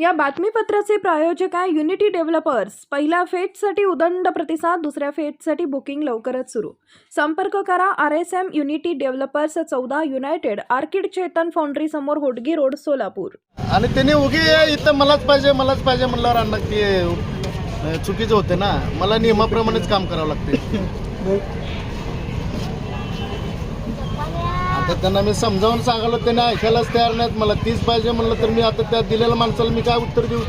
या बातमीपत्राचे प्रायोजक आहे युनिटी डेव्हलपर्स पहिल्या फेजसाठी उदंड प्रतिसाद दुसऱ्या फेजसाठी बुकिंग लवकरच सुरू. संपर्क करा R S M Unity Developers चौदा युनायटेड आर्किड चेतन फाउंड्री समोर होडगी रोड सोलापूर. आणि त्यांनी उगी इथं मलाच पाहिजे मलाच पाहिजे म्हणल्यावर अण्णा ते चुकीचं होते ना. मला नियमाप्रमाणेच काम करावं लागते. तर त्यांना मी समजावून सांगालो त्यांनी ऐकायलाच तयार नाहीत. मला तीच पाहिजे म्हणलं तर मी आता त्या दिलेल्या माणसाला मी काय उत्तर देऊ?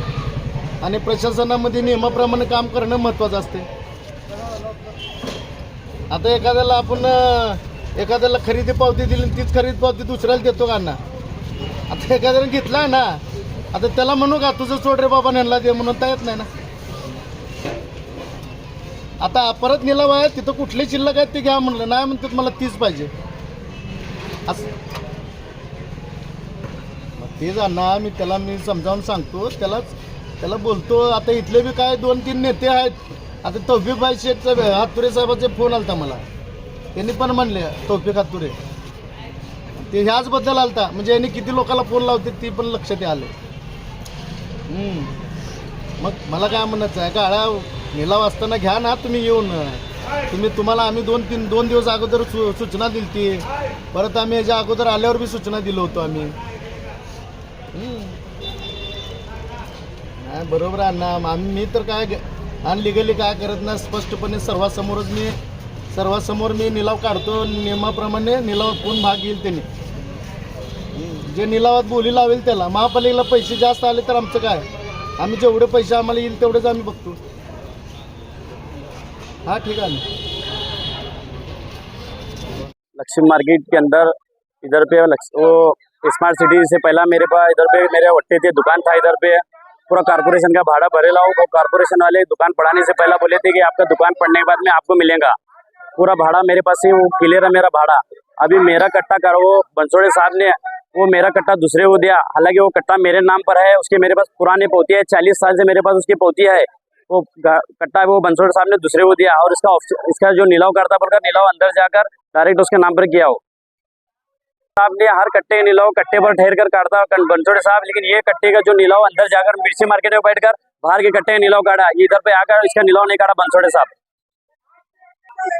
आणि प्रशासनामध्ये नियमाप्रमाणे काम करणं महत्त्वाचं असते. आता एखाद्याला आपण एखाद्याला खरेदी पावती दिली आणि तीच खरेदी पावती दुसऱ्याला देतो का ना आता एखाद्याने घेतला ना आता त्याला म्हणू का तुझं सोड रे बाबा नेला दे म्हणून येत नाही ना. आता परत नेला आहे तिथं कुठली शिल्लक आहेत ते घ्या म्हणलं. नाही म्हणतात मला तीच पाहिजे. असं मग ते जाणार मी त्याला मी समजावून सांगतो. त्यालाच त्याला बोलतो आता इथले बी काय दोन तीन नेते आहेत. आता तौफिकबाई शेठचा हातुरे साहेबाचे फोन आलता मला. त्यांनी पण म्हणले तौफिक हातुरे. ते ह्याचबद्दल आलता. म्हणजे यांनी किती लोकांना फोन लावते ती पण लक्षात आले. मग मला काय म्हणायचं आहे काळा निलाव असताना घ्या ना तुम्ही येऊन. तुम्ही तुम्हाला आम्ही दोन तीन दोन दिवस अगोदर सु सूचना दिली ती परत आम्ही याच्या अगोदर आल्यावर बी सूचना दिलो होतो आम्ही. नाही बरोबर आहे ना आम्ही मी तर काय अनलिगली काय करत नाही. स्पष्टपणे सर्वांसमोरच मी सर्वांसमोर मी निलाव काढतो. नियमाप्रमाणे निलाव कोण भाग घेईल त्यांनी. जे निलावात बोली लावेल त्याला. महापालिकेला पैसे जास्त आले तर आमचं काय? आम्ही जेवढे पैसे आम्हाला येईल तेवढेच आम्ही बघतो. हा, ठीक ना लक्ष्मी मार्केट के अंदर, इधर पे वो स्मार्ट सिटी से पहला मेरे पास, इधर पे मेरे वट्टे थे, दुकान था इधर पे। पूरा कारपोरेशन का भाड़ा भरेला हूँ कारपोरेशन वाले दुकान पढ़ाने से पहला बोले थे कि आपका दुकान पढ़ने के बाद में आपको मिलेगा। पूरा भाड़ा मेरे पास ही वो क्लियर है मेरा भाड़ा। अभी मेरा कट्टा कर, वो बंसोड़े साहब ने, वो मेरा कट्टा दूसरे को दिया। हालाँकि वो कट्टा मेरे नाम पर है, उसके मेरे पास पुराने पौती है, चालीस साल से मेरे पास उसकी पौती है। वो कट्टा है, वो बंसोड़े साहब ने दूसरे को दिया और इसका इसका जो नीलाव करता बोलकर नीलाव अंदर जाकर डायरेक्ट उसके नाम पर किया हो। साहब ने हर कट्टे नीलाव कट्टे पर ठहर कर काटता बनसोड़े साहब लेकिन ये कट्टे का जो नीलाव अंदर जाकर मिर्ची मार्केट में बैठकर बाहर के कट्टे नीलाव काटा इधर पे आकर इसका नीलाव नहीं काटा बनसोड़े साहब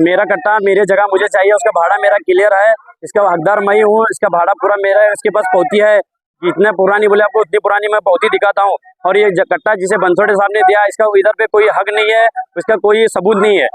मेरा कट्टा मेरी जगह मुझे चाहिए, उसका भाड़ा मेरा क्लियर है, इसका हकदार मैं ही इसका भाड़ा पूरा मेरा है, इसके पास पौती है। जितने पुरानी, बोले आपको उतनी पुरानी मैं पौती दिखाता हूँ। और ये जकट्टा कट्टा जिसे बंसोड़े साहब ने दिया इसका इधर पे कोई हक नहीं है इसका कोई सबूत नहीं है।